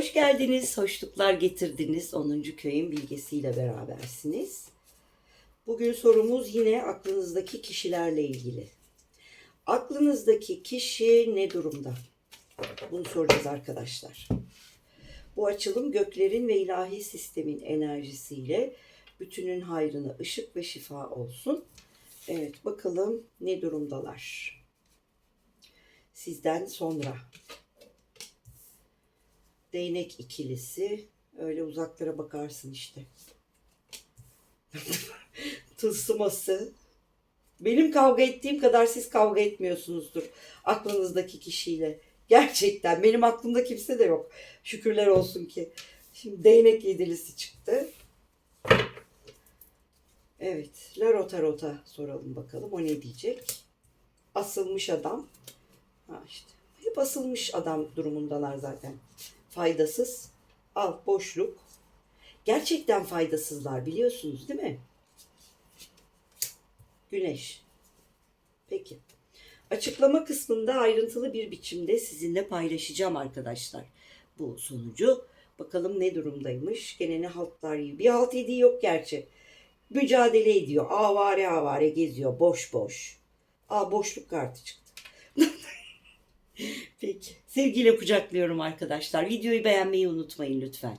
Hoş geldiniz, hoşluklar getirdiniz. 10. köyün bilgesiyle berabersiniz. Bugün sorumuz yine aklınızdaki kişilerle ilgili. Aklınızdaki kişi ne durumda? Bunu soracağız arkadaşlar. Bu açılım göklerin ve ilahi sistemin enerjisiyle bütünün hayrına ışık ve şifa olsun. Evet bakalım ne durumdalar? Sizden sonra değnek ikilisi. Öyle uzaklara bakarsın işte. Tılsıması. Benim kavga ettiğim kadar siz kavga etmiyorsunuzdur aklınızdaki kişiyle. Gerçekten benim aklımda kimse de yok. Şükürler olsun ki. Şimdi değnek yedilisi çıktı. Evet. La Rota soralım bakalım. O ne diyecek? Asılmış adam. Ha işte. Hep asılmış adam durumundalar zaten faydasız. Al boşluk. Gerçekten faydasızlar biliyorsunuz değil mi? Güneş. Peki. Açıklama kısmında ayrıntılı bir biçimde sizinle paylaşacağım arkadaşlar. Bu sonucu. Bakalım ne durumdaymış. Gene ne haltlar yiyor. Bir halt yediği yok gerçi. Mücadele ediyor. Avare avare geziyor. Boş boş. Aa boşluk kartı çıktı. Sevgiyle kucaklıyorum arkadaşlar. Videoyu beğenmeyi unutmayın lütfen.